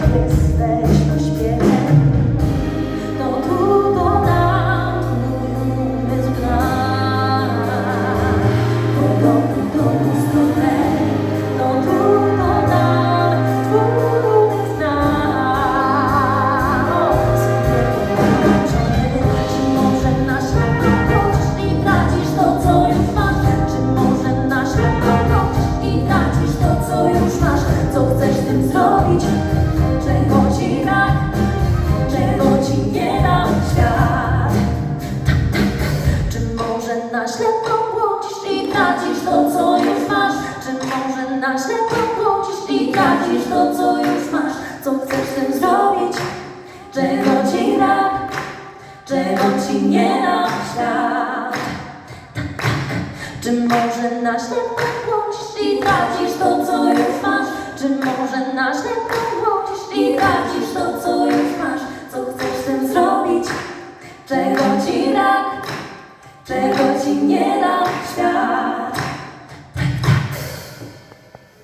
Christmas. Na ślepo błądzisz i tracisz to, co już masz? Czy może na ślepo błądzisz i tracisz to, co już masz? Co chcesz tym zrobić? Czego ci brak? Czego ci nie? Tak, tak. Czy może na ślepo błądzisz i tracisz to, co już masz? Czy może na ślepo błądzisz i tracisz to, co już masz? Co chcesz tym zrobić? Czego ci brak? Czego ci nie dał świat?